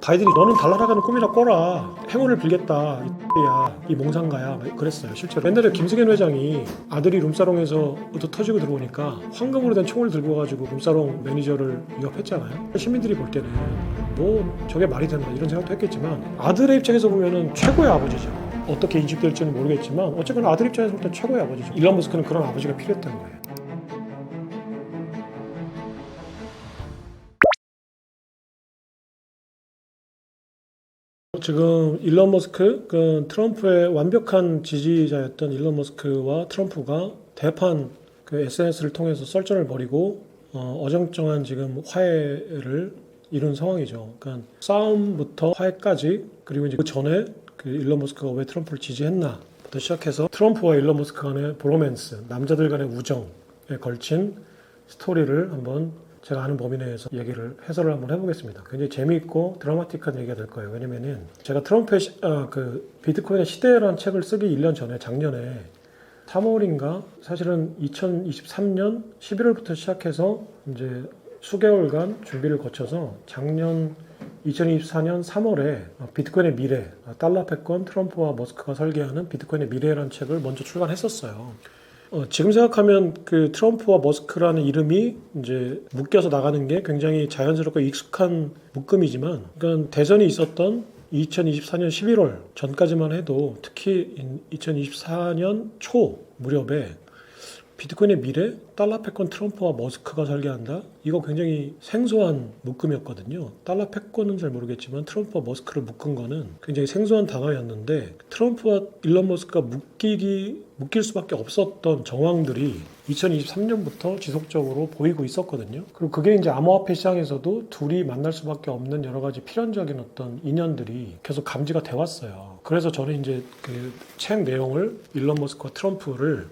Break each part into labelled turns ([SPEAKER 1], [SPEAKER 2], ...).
[SPEAKER 1] 바이든이 너는 달나라가는 꿈이나 꿔라. 행운을 빌겠다. 이야. 이 몽상가야. 막 그랬어요 실제로. 옛날에 김승현 회장이 아들이 룸사롱에서 으도 터지고 들어오니까 황금으로 된 총을 들고 가지고 룸사롱 매니저를 위협했잖아요. 시민들이 볼 때는 뭐 저게 말이 된다 이런 생각도 했겠지만 아들의 입장에서 보면은 최고의 아버지죠. 어떻게 인식될지는 모르겠지만 어쨌거나 아들 입장에서 볼 때 최고의 아버지죠. 일론 머스크는 그런 아버지가 필요했던 거예요 지금 일론 머스크, 그 트럼프의 완벽한 지지자였던 일론 머스크와 트럼프가 대판 그 SNS를 통해서 썰전을 벌이고 어, 어정쩡한 지금 화해를 이룬 상황이죠. 그러니까 싸움부터 화해까지 그리고 이제 그 전에 그 일론 머스크가 왜 트럼프를 지지했나 부터 시작해서 트럼프와 일론 머스크 간의 브로맨스, 남자들 간의 우정에 걸친 스토리를 한번 제가 아는 범위 내에서 얘기를 해설을 한번 해보겠습니다. 굉장히 재미있고 드라마틱한 얘기가 될 거예요. 왜냐면은 제가 트럼프의 시- 아, 그 비트코인의 시대라는 책을 쓰기 1년 전에 작년에 3월인가 사실은 2023년 11월부터 시작해서 이제 수개월간 준비를 거쳐서 작년 2024년 3월에 비트코인의 미래, 달러 패권 트럼프와 머스크가 설계하는 비트코인의 미래라는 책을 먼저 출간했었어요. 어, 지금 생각하면 그 트럼프와 머스크라는 이름이 이제 묶여서 나가는 게 굉장히 자연스럽고 익숙한 묶음이지만, 그러니까 대선이 있었던 2024년 11월 전까지만 해도 특히 2024년 초 무렵에 비트코인의 미래, 달러 패권 트럼프와 머스크가 설계한다? 이거 굉장히 생소한 묶음이었거든요. 달러 패권은 잘 모르겠지만 트럼프와 머스크를 묶은 거는 굉장히 생소한 단어였는데 트럼프와 일론 머스크가 묶이기, 묶일 수밖에 없었던 정황들이 2023년부터 지속적으로 보이고 있었거든요. 그리고 그게 이제 암호화폐 시장에서도 둘이 만날 수밖에 없는 여러 가지 필연적인 어떤 인연들이 계속 감지가 돼 왔어요. 그래서 저는 이제 그 책 내용을 일론 머스크와 트럼프를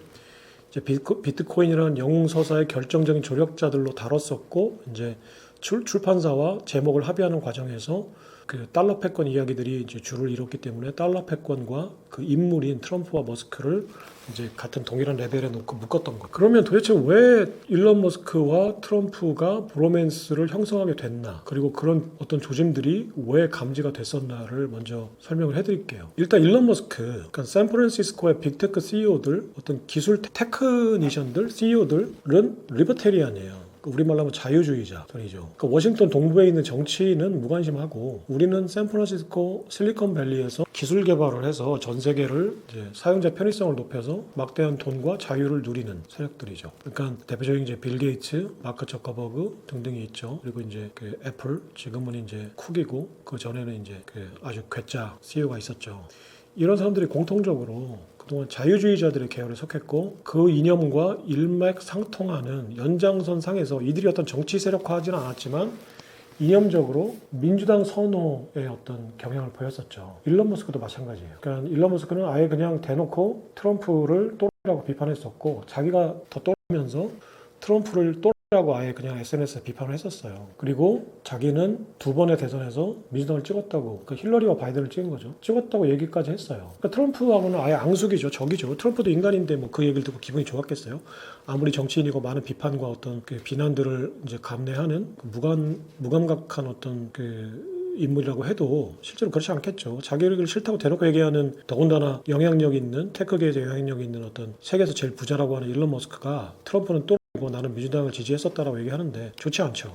[SPEAKER 1] 이제 비트코- 비트코 인이라는 영웅 서사의 결정적인 조력자들로 다뤘었고 이제 출, 출판사와 제목을 합의하는 과정에서 그 달러 패권 이야기들이 이제 줄을 이뤘기 때문에 달러 패권과 그 인물인 트럼프와 머스크를 이제 같은 동일한 레벨에 놓고 묶었던 거. 그러면 도대체 왜 일론 머스크와 트럼프가 브로맨스를 형성하게 됐나? 그리고 그런 어떤 조짐들이 왜 감지가 됐었나를 먼저 설명을 해드릴게요. 일단 일론 머스크, 그러니까 샌프란시스코의 빅테크 CEO들, 어떤 기술 테크니션들, CEO들은 리버테리안이에요. 그 우리말로 하면 자유주의자들이죠. 그 워싱턴 동부에 있는 정치는 무관심하고 우리는 샌프란시스코 실리콘밸리에서 기술 개발을 해서 전 세계를 사용자 편의성을 높여서 막대한 돈과 자유를 누리는 세력들이죠. 그러니까 대표적인 이제 빌 게이츠, 마크 저커버그 등등이 있죠. 그리고 이제 그 애플 지금은 이제 쿡이고 그 전에는 이제 그 아주 괴짜 CEO가 있었죠. 이런 사람들이 공통적으로 그동안 자유주의자들의 계열에 속했고 그 이념과 일맥상통하는 연장선 상에서 이들이 어떤 정치 세력화하지는 않았지만 이념적으로 민주당 선호의 어떤 경향을 보였었죠. 일론 머스크도 마찬가지예요. 그러니까 일론 머스크는 아예 그냥 대놓고 트럼프를 또라고 비판했었고 자기가 더 또라면서 트럼프를 또 라고 아예 그냥 SNS에 비판을 했었어요. 그리고 자기는 두 번의 대선에서 민주당을 찍었다고, 그 힐러리와 바이든을 찍은 거죠. 찍었다고 얘기까지 했어요. 그러니까 트럼프하고는 아예 앙숙이죠, 적이죠. 트럼프도 인간인데 뭐 그 얘기를 듣고 기분이 좋았겠어요. 아무리 정치인이고 많은 비판과 어떤 그 비난들을 이제 감내하는 그 무감 무감각한 어떤 그 인물이라고 해도 실제로 그렇지 않겠죠. 자기를 싫다고 대놓고 얘기하는 더군다나 영향력 있는 테크계에서 영향력 있는 어떤 세계에서 제일 부자라고 하는 일론 머스크가 트럼프는 또 고 나는 민주당을 지지했었다라고 얘기하는데 좋지 않죠.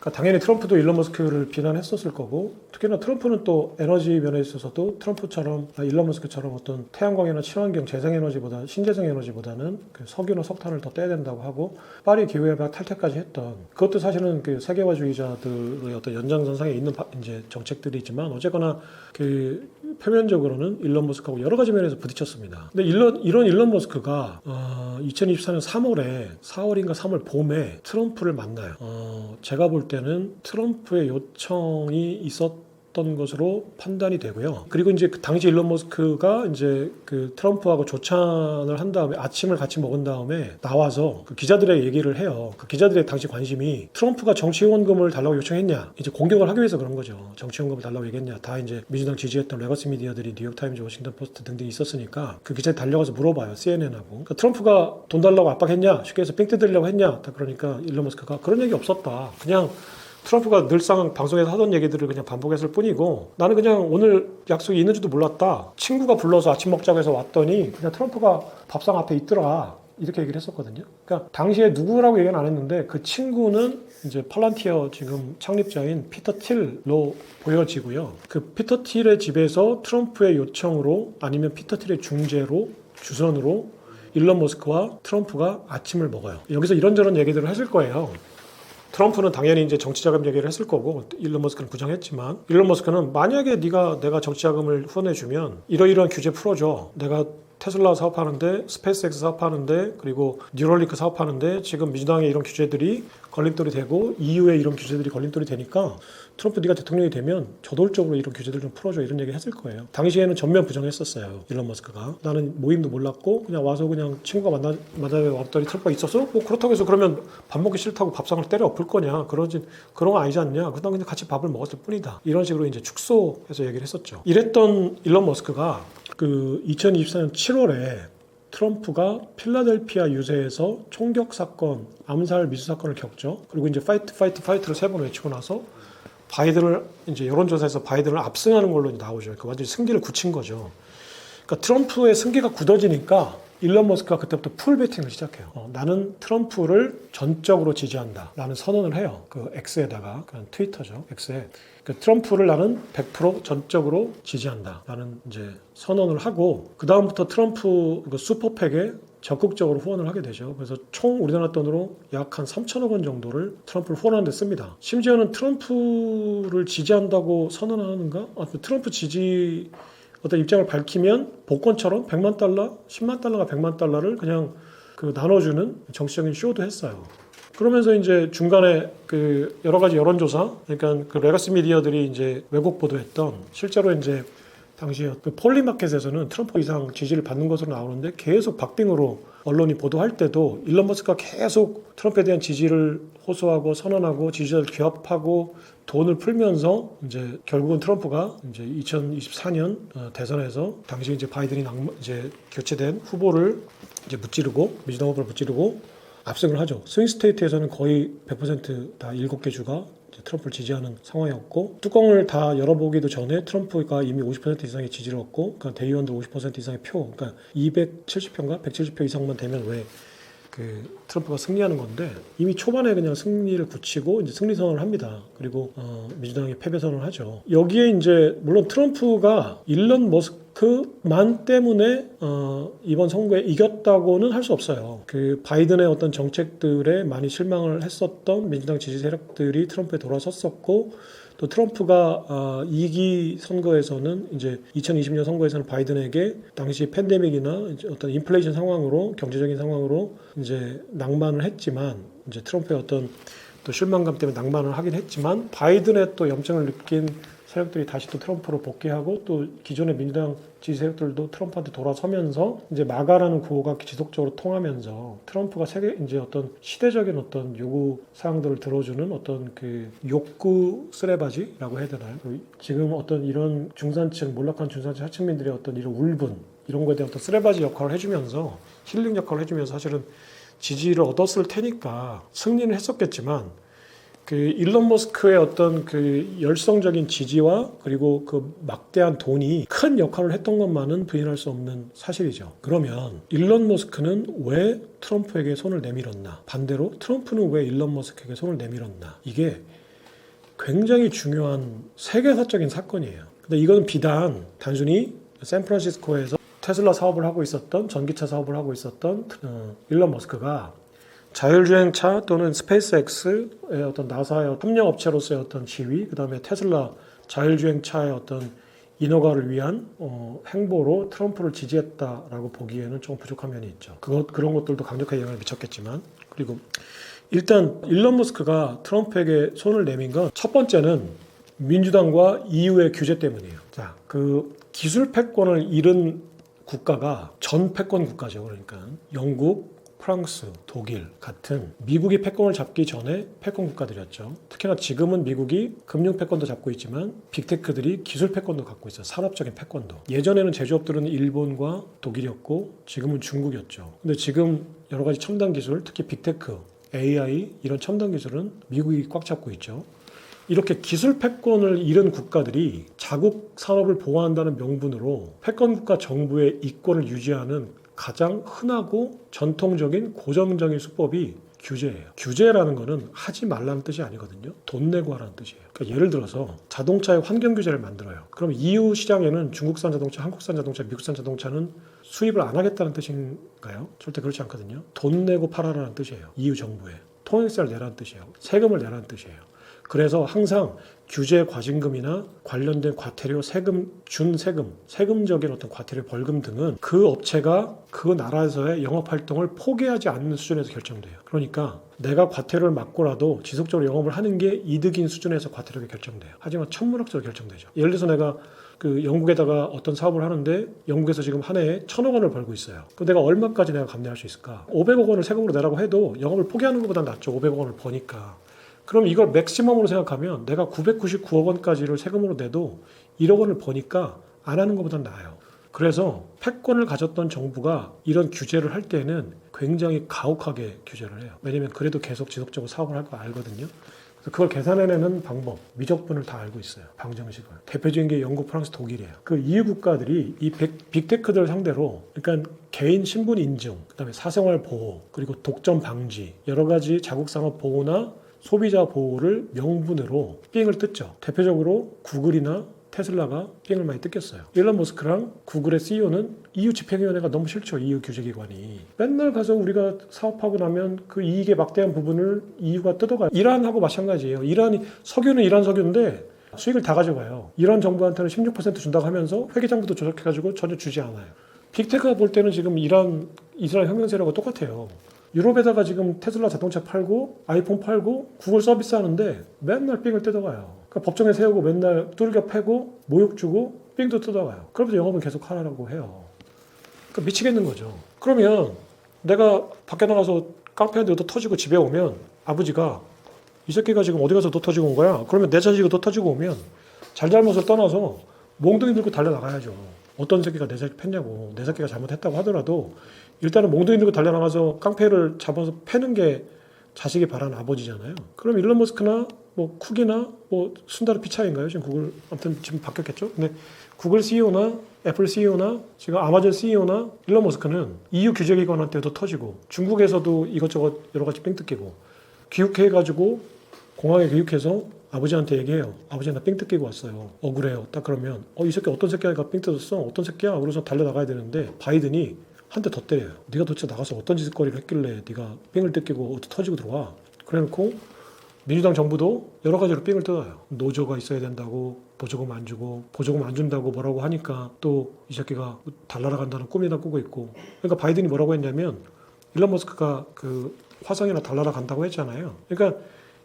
[SPEAKER 1] 그러니까 당연히 트럼프도 일론 머스크를 비난했었을 거고 특히나 트럼프는 또 에너지 면에 있어서도 트럼프처럼 아, 일론 머스크처럼 어떤 태양광이나 친환경 재생에너지보다 신재생 에너지보다는 그 석유나 석탄을 더 떼야 된다고 하고 파리 기후협약 탈퇴까지 했던 그것도 사실은 그 세계화주의자들의 어떤 연장선상에 있는 바- 이제 정책들이지만 어쨌거나 그 표면적으로는 일론 머스크하고 여러 가지 면에서 부딪혔습니다. 근데 일론, 이런 일론 머스크가 어, 2024년 3월에 4월인가 3월 봄에 트럼프를 만나요. 어, 제가 볼때 는 트럼프의 요청이 있었 던 것으로 판단이 되고요. 그리고 이제 그 당시 일론 머스크가 이제 그 트럼프하고 조찬을 한 다음에 아침을 같이 먹은 다음에 나와서 그 기자들의 얘기를 해요. 그 기자들의 당시 관심이 트럼프가 정치 후원금을 달라고 요청했냐? 이제 공격을 하기 위해서 그런 거죠. 정치 후원금을 달라고 얘기했냐? 다 이제 민주당 지지했던 레거시 미디어들이 뉴욕 타임즈, 워싱턴 포스트 등등 있었으니까 그 기자들 달려가서 물어봐요. CNN하고. 그러니까 트럼프가 돈 달라고 압박했냐? 쉽게 해서 삥 뜯으려고 했냐? 다 그러니까 일론 머스크가 그런 얘기 없었다. 그냥 트럼프가 늘상 방송에서 하던 얘기들을 그냥 반복했을 뿐이고 나는 그냥 오늘 약속이 있는지도 몰랐다. 친구가 불러서 아침 먹자고 해서 왔더니 그냥 트럼프가 밥상 앞에 있더라. 이렇게 얘기를 했었거든요. 그러니까 당시에 누구라고 얘기는 안 했는데 그 친구는 이제 팔란티어 지금 창립자인 피터 틸로 보여지고요. 그 피터 틸의 집에서 트럼프의 요청으로 아니면 피터 틸의 중재로 주선으로 일론 머스크와 트럼프가 아침을 먹어요. 여기서 이런저런 얘기들을 했을 거예요. 트럼프는 당연히 이제 정치 자금 얘기를 했을 거고 일론 머스크는 부정했지만 일론 머스크는 만약에 네가 내가 정치 자금을 후원해 주면 이러이러한 규제 풀어줘. 내가 테슬라 사업하는데 스페이스X 사업하는데 그리고 뉴럴링크 사업하는데 지금 민주당의 이런 규제들이 걸림돌이 되고 EU의 이런 규제들이 걸림돌이 되니까 트럼프 네가 대통령이 되면 저돌적으로 이런 규제들 좀 풀어줘 이런 얘기 했을 거예요. 당시에는 전면 부정했었어요. 일론 머스크가 나는 모임도 몰랐고 그냥 와서 그냥 친구가 만나 만나러 왔더니 트럼프가 있었어? 뭐 그렇다고 해서 그러면 밥 먹기 싫다고 밥상을 때려 엎을 거냐? 그러진 그런 거 아니지 않냐? 그냥 그냥 같이 밥을 먹었을 뿐이다. 이런 식으로 이제 축소해서 얘기를 했었죠. 이랬던 일론 머스크가 그 2024년 7월에 트럼프가 필라델피아 유세에서 총격 사건, 암살 미수 사건을 겪죠. 그리고 이제 파이트, 파이트, 파이트를 세 번 외치고 나서 바이든을 이제 여론조사에서 바이든을 압승하는 걸로 나오죠. 그러니까 완전히 승기를 굳힌 거죠. 그러니까 트럼프의 승기가 굳어지니까 일론 머스크가 그때부터 풀 배팅을 시작해요. 어, 나는 트럼프를 전적으로 지지한다. 라는 선언을 해요. 그 X에다가, 그 트위터죠. X에. 그 트럼프를 나는 100% 전적으로 지지한다. 라는 이제 선언을 하고, 그 다음부터 트럼프 그 슈퍼팩에 적극적으로 후원을 하게 되죠. 그래서 총 우리나라 돈으로 약 한 3천억 원 정도를 트럼프를 후원하는 데 씁니다. 심지어는 트럼프를 지지한다고 선언하는가? 아, 트럼프 지지 어떤 입장을 밝히면 복권처럼 100만 달러, 10만 달러가 100만 달러를 그냥 그 나눠주는 정치적인 쇼도 했어요. 그러면서 이제 중간에 그 여러 가지 여론조사, 그러니까 그 레거시 미디어들이 이제 왜곡 보도했던 실제로 이제 당시에 그 폴리마켓에서는 트럼프 이상 지지를 받는 것으로 나오는데 계속 박빙으로 언론이 보도할 때도 일론 머스크가 계속 트럼프에 대한 지지를 호소하고 선언하고 지지자를 규합하고 돈을 풀면서 이제 결국은 트럼프가 이제 2024년 어, 대선에서 당시 이제 바이든이 낭- 이제 교체된 후보를 이제 무찌르고 민주당 후보를 무찌르고 압승을 하죠. 스윙 스테이트에서는 거의 100%다 7개 주가 트럼프를 지지하는 상황이었고 뚜껑을 다 열어보기도 전에 트럼프가 이미 50% 이상의 지지를 얻고 그러니까 대의원들 50% 이상의 표, 그러니까 270표인가 170표 이상만 되면 왜 그 트럼프가 승리하는 건데 이미 초반에 그냥 승리를 굳히고 이제 승리 선언을 합니다. 그리고 어, 민주당이 패배 선언을 하죠. 여기에 이제 물론 트럼프가 일론 머스크 만 때문에 어, 이번 선거에 이겼다고는 할 수 없어요. 그 바이든의 어떤 정책들에 많이 실망을 했었던 민주당 지지 세력들이 트럼프에 돌아섰었고 또 트럼프가 아, 2기 선거에서는 이제 2020년 선거에서는 바이든에게 당시 팬데믹이나 어떤 인플레이션 상황으로 경제적인 상황으로 이제 낭만을 했지만 이제 트럼프의 어떤 또 실망감 때문에 낭만을 하긴 했지만 바이든의 또 염증을 느낀 세력들이 다시 또 트럼프로 복귀하고 또 기존의 민주당 지지 세력들도 트럼프한테 돌아서면서 이제 마가라는 구호가 지속적으로 통하면서 트럼프가 세계 이제 어떤 시대적인 어떤 요구 사항들을 들어주는 어떤 그 욕구 쓰레바지라고 해야 되나요? 그 지금 어떤 이런 중산층 몰락한 중산층 하층민들의 어떤 이런 울분 이런 거에 대한 어떤 쓰레바지 역할을 해주면서 힐링 역할을 해주면서 사실은 지지를 얻었을 테니까 승리는 했었겠지만 그 일론 머스크의 어떤 그 열성적인 지지와 그리고 그 막대한 돈이 큰 역할을 했던 것만은 부인할 수 없는 사실이죠. 그러면 일론 머스크는 왜 트럼프에게 손을 내밀었나? 반대로 트럼프는 왜 일론 머스크에게 손을 내밀었나? 이게 굉장히 중요한 세계사적인 사건이에요. 근데 이건 비단 단순히 샌프란시스코에서 테슬라 사업을 하고 있었던 전기차 사업을 하고 있었던 어, 일론 머스크가 자율주행차 또는 스페이스X의 어떤 나사의 협력 업체로서의 어떤 지위, 그 다음에 테슬라 자율주행차의 어떤 인허가를 위한 어, 행보로 트럼프를 지지했다라고 보기에는 좀 부족한 면이 있죠. 그것 그런 것들도 강력한 영향을 미쳤겠지만 그리고 일단 일론 머스크가 트럼프에게 손을 내민 건 첫 번째는 민주당과 EU의 규제 때문이에요. 자, 그 기술 패권을 잃은 국가가 전 패권 국가죠. 그러니까 영국, 프랑스, 독일 같은 미국이 패권을 잡기 전에 패권 국가들이었죠. 특히나 지금은 미국이 금융 패권도 잡고 있지만 빅테크들이 기술 패권도 갖고 있어요. 산업적인 패권도. 예전에는 제조업들은 일본과 독일이었고 지금은 중국이었죠. 근데 지금 여러 가지 첨단 기술, 특히 빅테크, AI 이런 첨단 기술은 미국이 꽉 잡고 있죠. 이렇게 기술 패권을 잃은 국가들이 자국 산업을 보호한다는 명분으로 패권 국가 정부의 이권을 유지하는 가장 흔하고 전통적인 고정적인 수법이 규제예요. 규제라는 거는 하지 말라는 뜻이 아니거든요. 돈 내고 하라는 뜻이에요. 그러니까 예를 들어서 자동차의 환경 규제를 만들어요. 그럼 EU 시장에는 중국산 자동차, 한국산 자동차, 미국산 자동차는 수입을 안 하겠다는 뜻인가요? 절대 그렇지 않거든요. 돈 내고 팔아라는 뜻이에요. EU 정부에. 통행세를 내라는 뜻이에요. 세금을 내라는 뜻이에요. 그래서 항상 규제 과징금이나 관련된 과태료, 세금, 준 세금, 세금적인 어떤 과태료, 벌금 등은 그 업체가 그 나라에서의 영업 활동을 포기하지 않는 수준에서 결정돼요. 그러니까 내가 과태료를 맞고라도 지속적으로 영업을 하는 게 이득인 수준에서 과태료가 결정돼요. 하지만 천문학적으로 결정되죠. 예를 들어서 내가 그 영국에다가 어떤 사업을 하는데 영국에서 지금 한 해에 천억 원을 벌고 있어요. 그럼 내가 얼마까지 내가 감내할 수 있을까? 500억 원을 세금으로 내라고 해도 영업을 포기하는 것보다 낫죠. 500억 원을 버니까. 그럼 이걸 맥시멈으로 생각하면 내가 999억 원까지를 세금으로 내도 1억 원을 버니까 안 하는 것보다 나아요. 그래서 패권을 가졌던 정부가 이런 규제를 할 때는 굉장히 가혹하게 규제를 해요. 왜냐면 그래도 계속 지속적으로 사업을 할 거 알거든요. 그걸 계산해내는 방법, 미적분을 다 알고 있어요. 방정식을. 대표적인 게 영국, 프랑스, 독일이에요. 그 EU 국가들이 이 빅- 빅테크들 상대로, 그러니까 개인 신분 인증, 그다음에 사생활 보호, 그리고 독점 방지, 여러 가지 자국 산업 보호나 소비자 보호를 명분으로 삥을 뜯죠. 대표적으로 구글이나 테슬라가 삥을 많이 뜯겼어요. 일론 머스크랑 구글의 CEO는 EU 집행위원회가 너무 싫죠. EU 규제기관이. 맨날 가서 우리가 사업하고 나면 그 이익의 막대한 부분을 EU가 뜯어가요. 이란하고 마찬가지예요. 이란이 석유는 이란 석유인데 수익을 다 가져가요. 이란 정부한테는 16% 준다고 하면서 회계장부도 조작해가지고 전혀 주지 않아요. 빅테크가 볼 때는 지금 이란 이스라엘 혁명 세력과 똑같아요. 유럽에다가 지금 테슬라 자동차 팔고 아이폰 팔고 구글 서비스 하는데 맨날 삥을 뜯어가요. 그러니까 법정에 세우고 맨날 뚫겨 패고 모욕 주고 삥도 뜯어가요. 그러면서 영업은 계속 하라고 해요. 그러니까 미치겠는 거죠. 그러면 내가 밖에 나가서 깡패한테 얻어 터지고 집에 오면 아버지가 이 새끼가 지금 어디 가서 너 터지고 온 거야? 그러면 내 자식이 너 터지고 오면 잘잘못을 떠나서 몽둥이 들고 달려나가야죠. 어떤 새끼가 내 새끼 팼냐고 내 새끼가 잘못했다고 하더라도 일단은 몽둥이 들고 달려나가서 깡패를 잡아서 패는 게 자식이 바라는 아버지잖아요. 그럼 일론 머스크나 뭐 쿡이나 뭐 순다르 피차인가요? 지금 구글 아무튼 지금 바뀌었겠죠. 근데 구글 CEO나 애플 CEO나 지금 아마존 CEO나 일론 머스크는 EU 규제기관한테도 터지고 중국에서도 이것저것 여러 가지 뺑 뜯기고 귀국해가지고 공항에 귀국해서 아버지한테 얘기해요. 아버지 나뺑 뜯기고 왔어요. 억울해요. 딱 그러면 어 이 새끼 어떤 새끼가 뺑 뜯었어? 어떤 새끼야? 그래서 달려 나가야 되는데 바이든이 한 대 더 때려요. 네가 도대체 나가서 어떤 짓거리를 했길래 네가 뺑을 뜯기고 어디 터지고 들어와? 그래놓고 민주당 정부도 여러 가지로 삥을 뜯어요. 노조가 있어야 된다고 보조금 안 주고 보조금 안 준다고 뭐라고 하니까 또 이 새끼가 달나라 간다는 꿈이나 꾸고 있고 그러니까 바이든이 뭐라고 했냐면 일론 머스크가 그 화성이나 달나라 간다고 했잖아요. 그러니까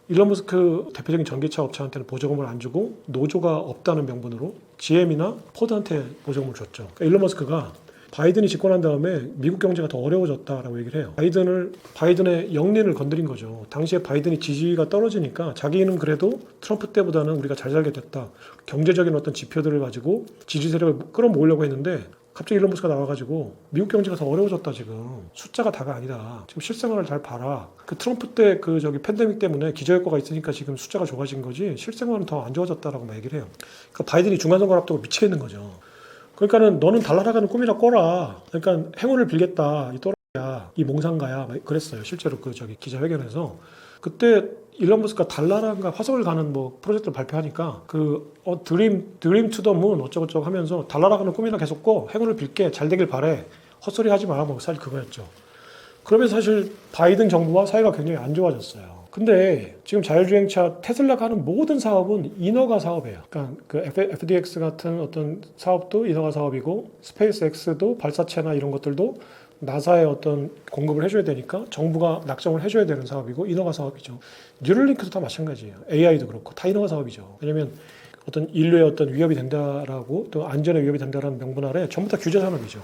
[SPEAKER 1] 일론 머스크 대표적인 전기차 업체한테는 보조금을 안 주고 노조가 없다는 명분으로 GM이나 포드한테 보조금을 줬죠. 그러니까 일론 머스크가 바이든이 집권한 다음에 미국 경제가 더 어려워졌다라고 얘기를 해요. 바이든을 바이든의 영린을 건드린 거죠. 당시에 바이든이 지지가 떨어지니까 자기는 그래도 트럼프 때보다는 우리가 잘 살게 됐다. 경제적인 어떤 지표들을 가지고 지지 세력을 끌어모으려고 했는데 갑자기 일론 머스크가 나와가지고 미국 경제가 더 어려워졌다 지금 숫자가 다가 아니다. 지금 실생활을 잘 봐라. 그 트럼프 때 그 저기 팬데믹 때문에 기저효과가 있으니까 지금 숫자가 좋아진 거지 실생활은 더 안 좋아졌다라고 막 얘기를 해요. 그러니까 바이든이 중간선거 앞두고 미치겠는 거죠. 그러니까는 너는 달나라가는 꿈이나 꿔라. 그러니까 행운을 빌겠다. 이 또라이야. 이 몽상가야. 막 그랬어요. 실제로 그 저기 기자회견에서 그때 일론 머스크가 달나라인가 화성을 가는 뭐 프로젝트를 발표하니까 그 어, 드림 드림 투 더 문 어쩌고저쩌고 하면서 달나라 가는 꿈이나 계속 꿔 행운을 빌게 잘 되길 바래 헛소리 하지 마라 뭐 사실 그거였죠. 그러면서 사실 바이든 정부와 사이가 굉장히 안 좋아졌어요. 근데 지금 자율주행차 테슬라가 하는 모든 사업은 인허가 사업이에요. 그러니까 그 FDX 같은 어떤 사업도 인허가 사업이고 스페이스X도 발사체나 이런 것들도 나사에 어떤 공급을 해줘야 되니까 정부가 낙점을 해줘야 되는 사업이고 인허가 사업이죠. 뉴럴링크도 다 마찬가지예요. AI도 그렇고 다 인허가 사업이죠. 왜냐면 어떤 인류의 어떤 위협이 된다라고 또 안전에 위협이 된다라는 명분 아래 전부 다 규제 산업이죠.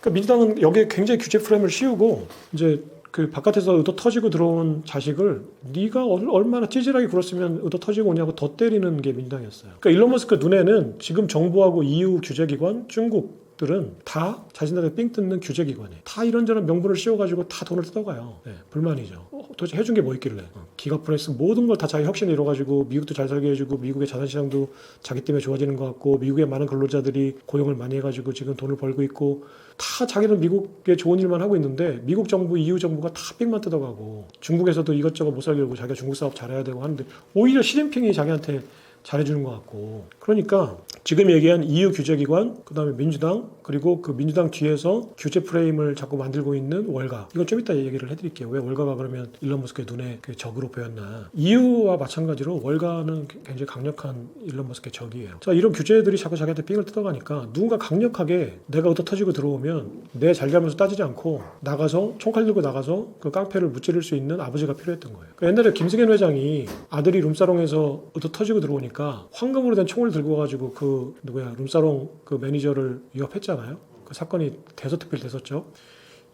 [SPEAKER 1] 그러니까 민주당은 여기에 굉장히 규제 프레임을 씌우고 이제 그 바깥에서 의도 터지고 들어온 자식을 네가 얼- 얼마나 찌질하게 굴었으면 의도 터지고 오냐고 더 때리는 게 민주당이었어요. 그러니까 일론 머스크 눈에는 지금 정부하고 EU 규제기관, 중국 기업들은 다 자신들의 삥 뜯는 규제기관이에요. 다 이런저런 명분을 씌워가지고 다 돈을 뜯어가요. 네, 불만이죠. 어, 도대체 해준 게 뭐 있길래. 어, 기가프레스 모든 걸 다 자기 혁신을 이뤄가지고 미국도 잘 살게 해주고 미국의 자산시장도 자기 때문에 좋아지는 것 같고 미국의 많은 근로자들이 고용을 많이 해가지고 지금 돈을 벌고 있고 다 자기는 미국에 좋은 일만 하고 있는데 미국 정부, EU 정부가 다 삥만 뜯어가고 중국에서도 이것저것 못 살게 하고 자기가 중국 사업 잘해야 되고 하는데 오히려 시진핑이 자기한테 잘해주는 것 같고. 그러니까 지금 얘기한 EU 규제기관 그 다음에 민주당 그리고 그 민주당 뒤에서 규제 프레임을 자꾸 만들고 있는 월가. 이건 좀 이따 얘기를 해드릴게요. 왜 월가가 그러면 일론 머스크의 눈에 그 적으로 보였나. EU와 마찬가지로 월가는 굉장히 강력한 일론 머스크의 적이에요. 자 이런 규제들이 자꾸 자기한테 삥을 뜯어가니까 누군가 강력하게 내가 얻어 터지고 들어오면 내 잘잘못을 따지지 않고 나가서 총칼 들고 나가서 그 깡패를 무찌를 수 있는 아버지가 필요했던 거예요. 그 옛날에 김승현 회장이 아들이 룸사롱에서 얻어 터지고 들어오니까 황금으로 된 총을 들고 가지고 그 누구야 룸사롱 그 매니저를 위협했잖아 요. 그 사건이 대서특필 됐었죠.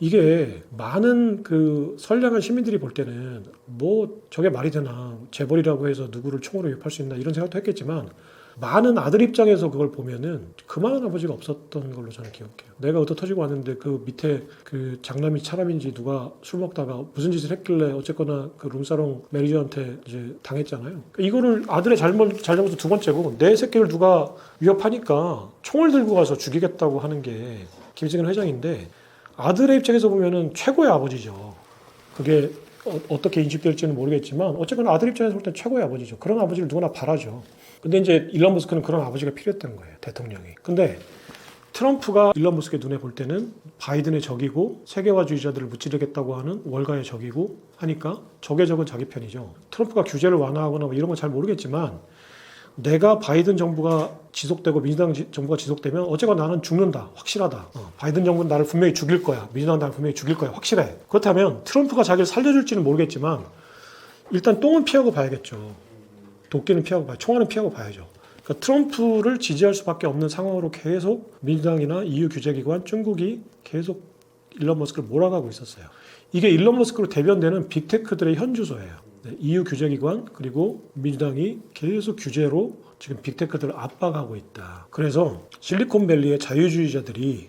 [SPEAKER 1] 이게 많은 그 선량한 시민들이 볼 때는 뭐 저게 말이 되나 재벌이라고 해서 누구를 총으로 위협할 수 있나 이런 생각도 했겠지만 많은 아들 입장에서 그걸 보면은 그만한 아버지가 없었던 걸로 저는 기억해요. 내가 얻어 터지고 왔는데 그 밑에 그 장남이 차남인지 누가 술 먹다가 무슨 짓을 했길래 어쨌거나 그 룸사롱 매니저한테 이제 당했잖아요. 그러니까 이거를 아들의 잘못 잘못은 두 번째고 내 새끼를 누가 위협하니까 총을 들고 가서 죽이겠다고 하는 게 김승현 회장인데 아들의 입장에서 보면은 최고의 아버지죠. 그게 어, 떻게 인식될지는 모르겠지만 어쨌거나 아들 입장에서 볼 때 최고의 아버지죠. 그런 아버지를 누구나 바라죠. 근데 이제 일론 머스크는 그런 아버지가 필요했던 거예요. 대통령이. 근데 트럼프가 일론 머스크의 눈에 볼 때는 바이든의 적이고 세계화주의자들을 무찌르겠다고 하는 월가의 적이고 하니까 적의 적은 자기 편이죠. 트럼프가 규제를 완화하거나 뭐 이런 건 잘 모르겠지만 내가 바이든 정부가 지속되고 민주당 지- 정부가 지속되면 어쨌거나 나는 죽는다 확실하다 어, 바이든 정부는 나를 분명히 죽일 거야 민주당 나를 분명히 죽일 거야 확실해 그렇다면 트럼프가 자기를 살려줄지는 모르겠지만 일단 똥은 피하고 봐야겠죠 도끼는 피하고 봐야 총알은 피하고 봐야죠 그러니까 트럼프를 지지할 수밖에 없는 상황으로 계속 민주당이나 EU 규제기관 중국이 계속 일론 머스크를 몰아가고 있었어요 이게 일론 머스크로 대변되는 빅테크들의 현주소예요 네, EU 규제기관 그리고 민주당이 계속 규제로 지금 빅테크들을 압박하고 있다. 그래서 실리콘밸리의 자유주의자들이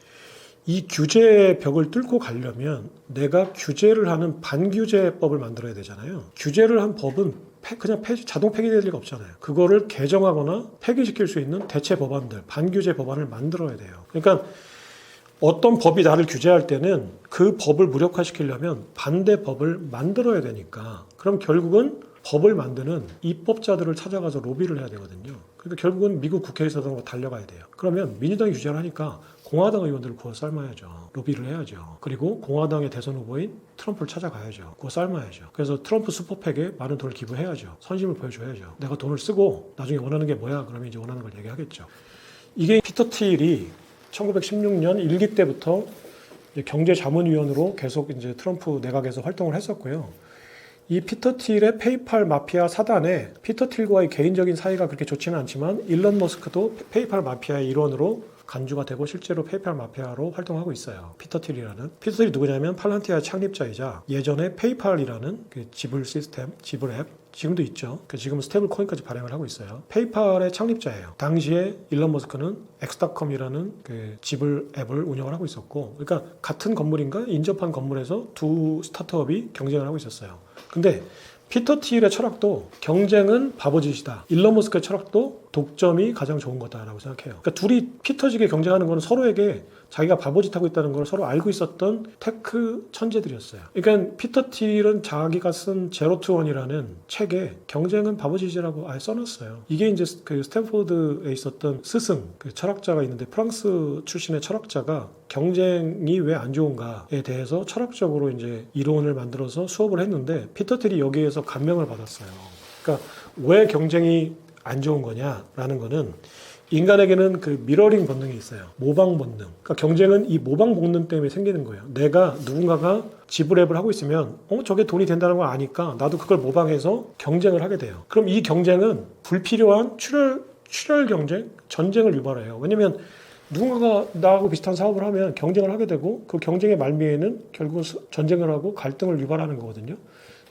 [SPEAKER 1] 이 규제의 벽을 뚫고 가려면 내가 규제를 하는 반규제법을 만들어야 되잖아요. 규제를 한 법은 폐- 그냥 폐지- 자동 폐기될 리가 없잖아요. 그거를 개정하거나 폐기시킬 수 있는 대체 법안들, 반규제 법안을 만들어야 돼요. 그러니까 어떤 법이 나를 규제할 때는 그 법을 무력화시키려면 반대 법을 만들어야 되니까 그럼 결국은 법을 만드는 입법자들을 찾아가서 로비를 해야 되거든요. 그러니까 결국은 미국 국회에서도 달려가야 돼요. 그러면 민주당이 규제를 하니까 공화당 의원들을 구워 삶아야죠. 로비를 해야죠. 그리고 공화당의 대선 후보인 트럼프를 찾아가야죠. 구워 삶아야죠. 그래서 트럼프 슈퍼팩에 많은 돈을 기부해야죠. 선심을 보여줘야죠. 내가 돈을 쓰고 나중에 원하는 게 뭐야? 그러면 이제 원하는 걸 얘기하겠죠. 이게 피터 틸이 1916년 일기 때부터 이제 경제자문위원으로 계속 이제 트럼프 내각에서 활동을 했었고요. 이 피터 틸의 페이팔 마피아 사단에 피터 틸과의 개인적인 사이가 그렇게 좋지는 않지만 일론 머스크도 페이팔 마피아의 일원으로 간주가 되고 실제로 페이팔 마피아로 활동하고 있어요. 피터 틸이라는 피터 틸이 누구냐면 팔란티아 창립자이자 예전에 페이팔이라는 그 지불 시스템, 지불 앱 지금도 있죠. 그 지금 스테이블 코인까지 발행을 하고 있어요. 페이팔의 창립자예요. 당시에 일론 머스크는 엑스닷컴이라는 그 지불 앱을 운영을 하고 있었고, 그러니까 같은 건물인가 인접한 건물에서 두 스타트업이 경쟁을 하고 있었어요. 근데 피터 틸의 철학도 경쟁은 바보짓이다. 일론 머스크의 철학도 독점이 가장 좋은 거다라고 생각해요. 그러니까 둘이 피터지게 경쟁하는 거는 서로에게 자기가 바보짓하고 있다는 걸 서로 알고 있었던 테크 천재들이었어요. 그러니까 피터 틸은 자기가 쓴 제로 투 원이라는 책에 경쟁은 바보짓이라고 아예 써놨어요. 이게 이제 그 스탠포드에 있었던 스승 그 철학자가 있는데 프랑스 출신의 철학자가 경쟁이 왜 안 좋은가에 대해서 철학적으로 이제 이론을 만들어서 수업을 했는데 피터 틸이 여기에서 감명을 받았어요. 그러니까 왜 경쟁이 안 좋은 거냐라는 거는 인간에게는 그 미러링 본능이 있어요. 모방 본능. 그러니까 경쟁은 이 모방 본능 때문에 생기는 거예요. 내가 누군가가 지불앱을 하고 있으면 어 저게 돈이 된다는 걸 아니까 나도 그걸 모방해서 경쟁을 하게 돼요. 그럼 이 경쟁은 불필요한 출혈 출혈 경쟁, 전쟁을 유발해요. 왜냐면 누군가가 나하고 비슷한 사업을 하면 경쟁을 하게 되고 그 경쟁의 말미에는 결국 은 전쟁을 하고 갈등을 유발하는 거거든요.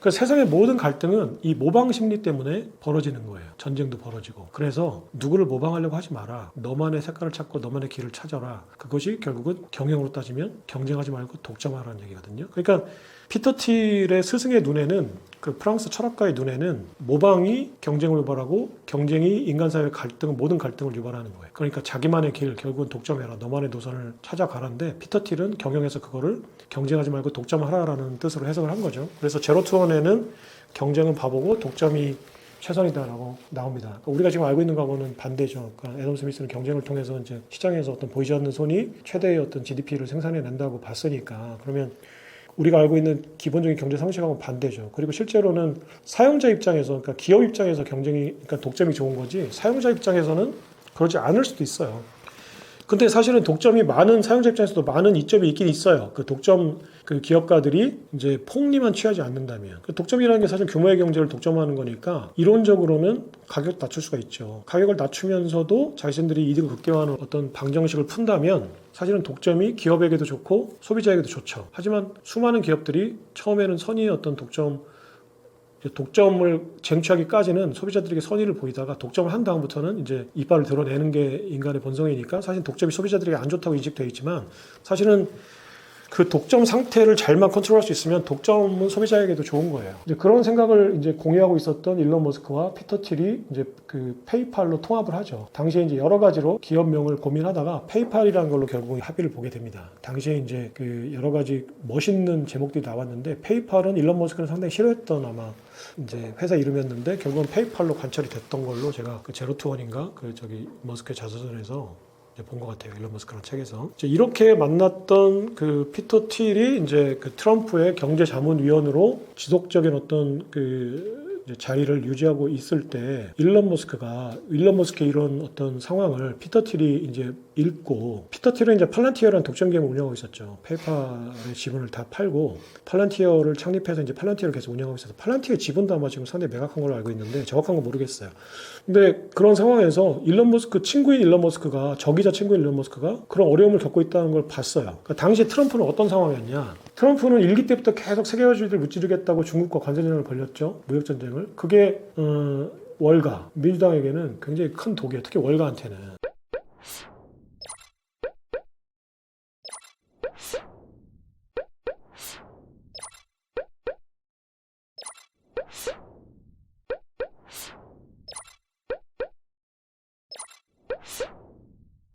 [SPEAKER 1] 그 세상의 모든 갈등은 이 모방 심리 때문에 벌어지는 거예요. 전쟁도 벌어지고. 그래서 누구를 모방하려고 하지 마라. 너만의 색깔을 찾고 너만의 길을 찾아라. 그것이 결국은 경영으로 따지면 경쟁하지 말고 독점하라는 얘기거든요. 그러니까 피터 틸의 스승의 눈에는 그 프랑스 철학가의 눈에는 모방이 경쟁을 유발하고 경쟁이 인간 사회의 갈등 모든 갈등을 유발하는 거예요. 그러니까 자기만의 길 결국은 독점해라. 너만의 노선을 찾아가라는데 피터 틸은 경영에서 그거를 경쟁하지 말고 독점하라라는 뜻으로 해석을 한 거죠. 그래서 제로 투 원에는 경쟁은 바보고 독점이 최선이다라고 나옵니다. 그러니까 우리가 지금 알고 있는 거하고는 반대죠. 그러니까 애덤 스미스는 경쟁을 통해서 이제 시장에서 어떤 보이지 않는 손이 최대의 어떤 GDP를 생산해 낸다고 봤으니까 그러면 우리가 알고 있는 기본적인 경제 상식하고는 반대죠. 그리고 실제로는 사용자 입장에서, 그러니까 기업 입장에서 경쟁이, 그러니까 독점이 좋은 거지, 사용자 입장에서는 그러지 않을 수도 있어요. 근데 사실은 독점이 많은 사용자 입장에서도 많은 이점이 있긴 있어요. 그 독점 그 기업가들이 이제 폭리만 취하지 않는다면 그 독점이라는 게 사실 규모의 경제를 독점하는 거니까 이론적으로는 가격 낮출 수가 있죠. 가격을 낮추면서도 자신들이 이득을 극대화하는 어떤 방정식을 푼다면 사실은 독점이 기업에게도 좋고 소비자에게도 좋죠. 하지만 수많은 기업들이 처음에는 선의의 어떤 독점 독점을 쟁취하기까지는 소비자들에게 선의를 보이다가 독점을 한 다음부터는 이제 이빨을 드러내는 게 인간의 본성이니까 사실 독점이 소비자들에게 안 좋다고 인식되어 있지만 사실은 그 독점 상태를 잘만 컨트롤할 수 있으면 독점은 소비자에게도 좋은 거예요. 이제 그런 생각을 이제 공유하고 있었던 일론 머스크와 피터 틸이 이제 그 페이팔로 통합을 하죠. 당시에 이제 여러 가지로 기업명을 고민하다가 페이팔이라는 걸로 결국 합의를 보게 됩니다. 당시에 이제 그 여러 가지 멋있는 제목들이 나왔는데 페이팔은 일론 머스크는 상당히 싫어했던 아마 이제 회사 이름이었는데 결국은 페이팔로 관철이 됐던 걸로 제가 그 제로 투원인가 그 저기 머스크의 자서전에서 본 것 같아요. 일론 머스크라는 책에서. 이렇게 만났던 그 피터 틸이 이제 그 트럼프의 경제 자문위원으로 지속적인 어떤 그 자리를 유지하고 있을 때 일론 머스크가 일론 머스크의 이런 어떤 상황을 피터 틸이 이제 읽고 피터 틸은 이제 팔란티어라는 독점 기업을 운영하고 있었죠. 페이팔의 지분을 다 팔고 팔란티어를 창립해서 이제 팔란티어를 계속 운영하고 있어서 팔란티어 지분도 아마 지금 상당히 매각한 걸로 알고 있는데 정확한 건 모르겠어요. 근데 그런 상황에서 일론 머스크 친구인 일론 머스크가 적이자 친구인 일론 머스크가 그런 어려움을 겪고 있다는 걸 봤어요. 그러니까 당시 트럼프는 어떤 상황이었냐? 트럼프는 일기 때부터 계속 세계화주의를 무찌르겠다고 중국과 관세전을 벌였죠. 무역 전쟁을. 그게 어, 월가 민주당에게는 굉장히 큰 독이에요. 특히 월가한테는.